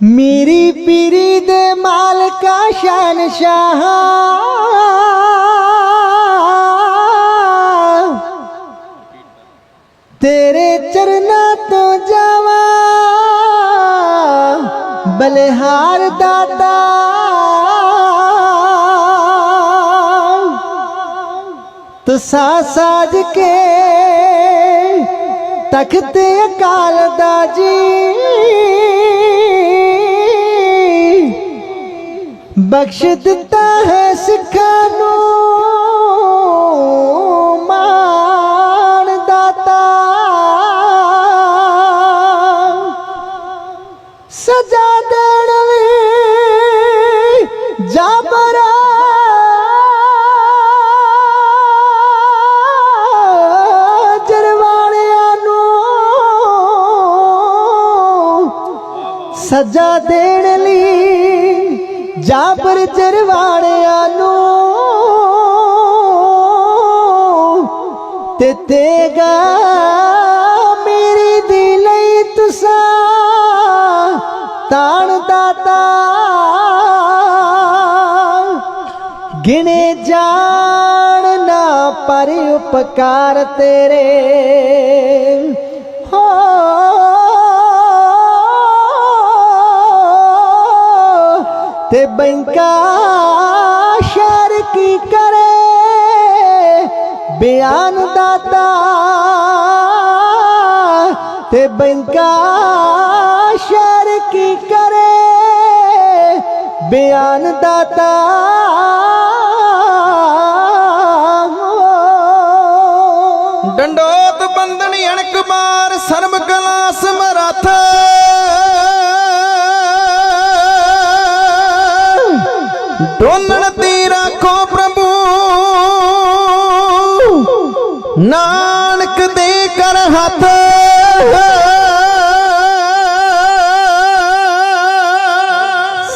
ਮੇਰੀ ਪੀਰੀ ਦੇ ਮਾਲਕਾ ਸ਼ਾਹ ਤੇਰੇ ਚਰਨਾਂ ਤੋਂ ਜਾਵਾਂ ਬਲਿਹਾਰ ਦਾਤਾ ਤੁਸਾ ਸਾਜ ਕੇ ਤਖਤ ਅਕਾਲ ਦਾ ਜੀ ਬਖਸ਼ ਦਿੱਤਾ ਹੈ ਸਿੱਖਾਂ ਨੂੰ ਮਾਣ ਦਾਤਾ। ਸਜਾ ਦੇਣ ਲਈ ਜਾਬਰਾ ਨੂੰ ਸਜਾ ਦੇਣ ਲਈ ਜਾਬਰ ਜਰਵਾਣਿਆਂ ਨੂੰ ਤੇ ਤੇਗਾ ਮੇਰੀ ਦੀ ਲਈ ਤੁਸਾਂ ਤਾਣ ਦਾਤਾ। ਗਿਣੇ ਜਾਣ ਨਾ ਪਰ ਉਪਕਾਰ ਤੇਰੇ। ਹੋ ਤੇ ਬੈਂਕਾ ਸ਼ਹਿਰ ਕੀ ਕਰੇ? ਬਿਆਨ ਦਾਤਾ ਤੇ ਬੈਂਕਾ ਸ਼ਰ ਕੀ ਕਰੇ? ਬਿਆਨ ਦਾਤਾ ਡੰਡੋਤ ਬੰਦਨ ਅਣਕ ਮਾਰ ਸਰਬ ਡੋਲਣ ਤੇ ਰੱਖੋ ਪ੍ਰਭੂ। ਨਾਨਕ ਦੇ ਕਰ ਹੱਥ।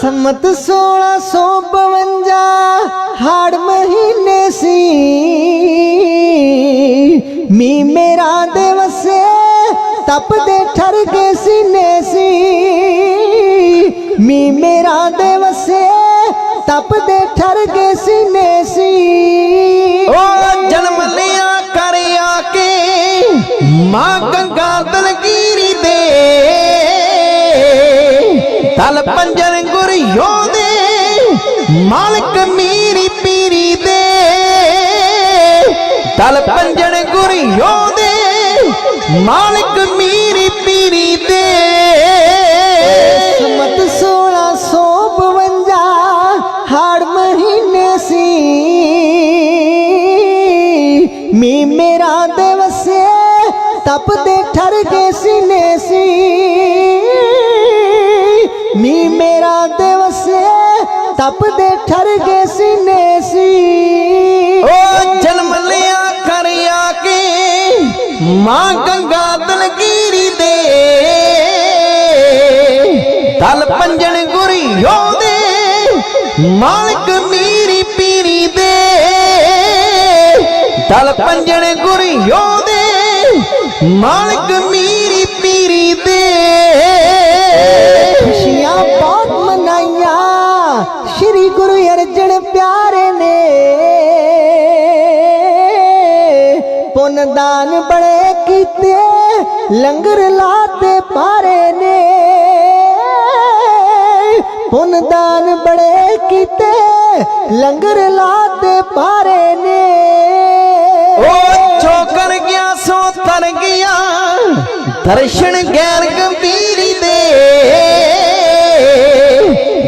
ਸੰਮਤ 1652 ਹਾੜ ਮਹੀਨੇ ਸੀ। ਮੀ ਮੇਰਾ ਦੇ ਵਸੇ, ਤਪਦੇ ਠਰ ਕੇ ਸੀਨੇ ਸੀ। ਤਪਦੇ ਠਰ ਕੇ ਸੀਨੇ ਸੀ। ਓ ਜਨਮ ਲਿਆ ਕਰ ਆ ਕੇ ਮਾਂ ਗੰਗਾ ਦਲਗੀਰੀ ਦੇ। ਤਲ ਪੰਜਨ ਗੁਰਿਓ ਦੇ, ਮਾਲਕ ਮੀਰੀ ਪੀਰੀ ਦੇ। ਤਲ ਪੰਜਨ ਗੁਰਿਓ ਦੇ, ਮਾਲਕ ਤਪਦੇ ਠਰ ਗਏ ਸੀਨੇ ਸੀ। ਮੀ ਮੇਰਾ ਦੇ ਤਪਦੇ ਠਰ ਕੇ ਸੀਨੇ ਸੀ। ਓ ਜਨਮ ਲਿਆ ਕਰ ਆ ਕੇ, ਮਾਂ ਗੰਗਾ ਦਲਗੀਰੀ ਦੇ। ਦਲ ਪੰਜਣ ਗੁਰਿਓ ਦੇ, ਮਾਲਕ ਮੀਰੀ ਪੀਰੀ ਦੇ। ਦਲ ਪੰਜਣ ਗੁਰਿਓ ਦੇ ਮਾਲਕ ਮੀਰੀ ਪੀਰੀ ਦੇ। ਖੁਸ਼ੀਆਂ ਬਹੁਤ ਮਨਾਈਆਂ। ਸ਼੍ਰੀ ਗੁਰੂ ਅਰਜਨ ਪਿਆਰੇ ਨੇ। ਪੁੰਨ ਦਾਨ ਬੜੇ ਕੀਤੇ, ਲੰਗਰ ਲਾਤੇ ਪਾਰੇ ਨੇ। ਪੁੰਨ ਦਾਨ ਬੜੇ ਕੀਤੇ, ਲੰਗਰ ਲਾਤੇ ਪਾਰੇ ਨੇ। ਓ ਚੋਕਰ ਦਰਸ਼ਨ ਗੈਰ ਗੰਭੀਰੀ ਦੇ।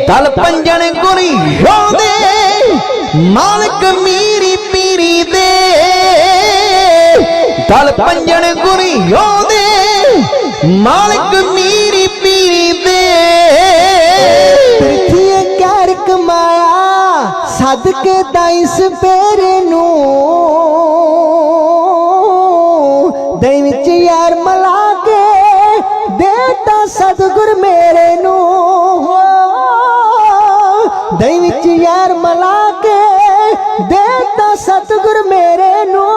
ਦਲ ਪੰਜਣ ਗੁਰੀ ਦੇ। ਮਾਲਕ ਮੀਰੀ ਪੀਰੀ ਦੇ। ਦਲ ਪੰਜਣ ਗੁਰੀ ਦੇ। ਮਾਲਕ ਮੀਰੀ ਪੀਰੀ ਦੇ। ਪ੍ਰਿਥੀ ਕਰ ਕਮਾਇਆ। ਸਦਕੇ ਦਾਇਸ ਪੇਰੇ ਦਈ ਵਿੱਚ ਯਾਰ ਮਲਾ ਕੇ ਦੇਤਾ ਸਤਿਗੁਰ ਮੇਰੇ ਨੂੰ।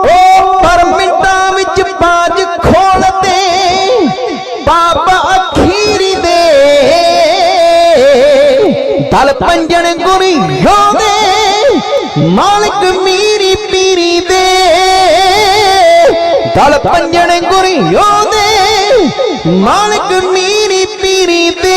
ਓ ਪਰ ਮਿੰਟਾਂ ਵਿੱਚ ਬਾਜ ਖੋਲਦੇ ਬਾਬਾ ਅਖੀਰੀ ਦੇ। ਦਲ ਪੰਜਣ ਗੁਰੀ ਹੋਵੇ ਮਾਲਕ ਮੀਰੀ ਪੀਰੀ ਦੇ। ਦਲ ਪੰਜਣ ਗੁਰੀ ਹੋਵੇ ਮਾਲਕ ਮੀਰੀ ਪੀਰੀ ਦੇ।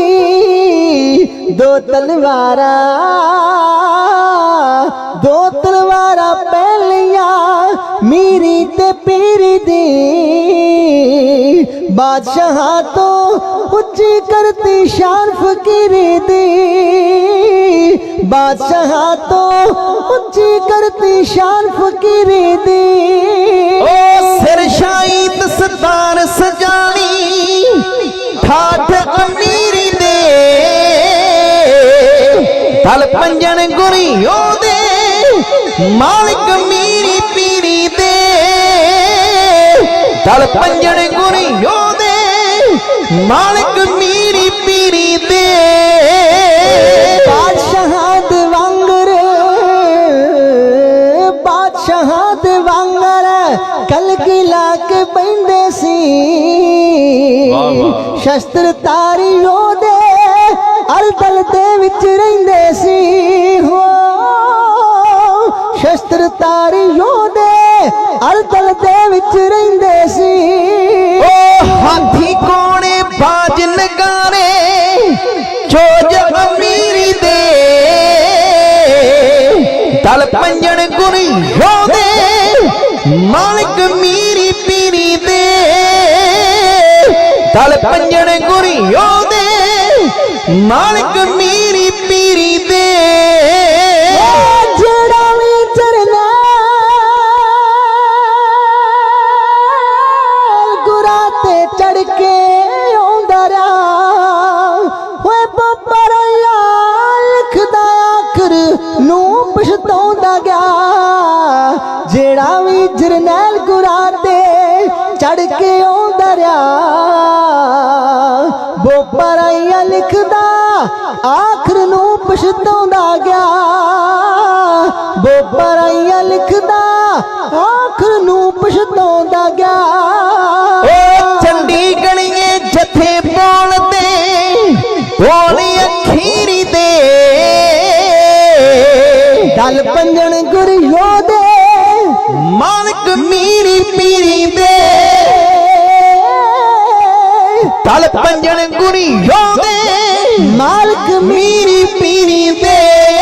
ਦੀ ਦੋ ਤਲਵਾਰਾਂ ਦੋ ਤਲਵਾਰਾਂ ਪਹਿਲੀਆਂ ਮੇਰੀ ਤੇ ਪੀਰੀ ਦੀ। ਬਾਦਸ਼ਾਹ ਤੋਂ ਉੱਚੀ ਕਰਤੀ ਸ਼ਾਨ ਫਕੀਰੀ ਦੀ। ਬਾਦਸ਼ਾਹ ਤੋਂ ਉੱਚੀ ਕਰਤੀ ਸ਼ਾਨ ਫਕੀਰੀ ਦੀ। ਓ ਸਿਰ ਸ਼ਾਹੀ ਦਸਤਾਰ ਸਜਾਣੀ, ਠਾਠ ਦਲ ਪੰਜਣ ਗੁਰੀ ਉਹਦੇ ਮਾਲਕ ਮੀਰੀ ਪੀਰੀ ਦੇ। ਦਲ ਪੰਜਣ ਗੁਰੀ ਉਹਦੇ ਮਾਲਕ ਮੀਰੀ ਪੀਰੀ ਦੇ। ਬਾਦਸ਼ਾਹਾਂ ਦੇ ਵਾਂਗਰ ਬਾਦਸ਼ਾਹਾਂ ਦੇ ਵਾਂਗਰ ਕਲਗੀ ਲਾ ਕੇ ਬੈੰਦੇ ਸੀ। ਸ਼ਸਤਰ ਤਾਰੀ ਉਹਦੇ ਅਲਦਲ ਦੇ ਵਿੱਚ ਤਲ ਪੰਜਣ ਗੁਰੀ ਹੋਦੇ ਮਾਲਕ ਮੀਰੀ ਪੀਰੀ ਦੇ। ਤਲ ਪੰਜਣ ਗੁਰੀ ਹੋਦੇ ਮਾਲਕ ਮੀਰੀ ਜਿਹੜਾ ਵੀ ਜਰਨੈਲ ਗੁਰਾ ਤੇ ਚੜ ਕੇ ਆਉਂਦਾ ਰਿਆ ਬੋਪਰਾਈਆ ਲਿਖਦਾ ਆਖਰ ਨੂੰ ਪਛਤਾਉਂਦਾ ਗਿਆ। ਬੋਪਰਾਈਆ ਲਿਖਦਾ ਆਖਰ ਨੂੰ ਪਛਤਾਉਂਦਾ ਗਿਆ। ਓ ਚੰਡੀ ਗਣੀਏ ਜਥੇ ਬੋਲਦੇ ਬੋਲ ਅਖੀਰੀ ਦੇ। ਦਲ ਪੰਜਣ ਦਲ ਪੰਜਣ ਗੁਰੀ ਹੋਵੇ ਮਾਲਕ ਮੀਰੀ ਪੀਰੀ ਦੇ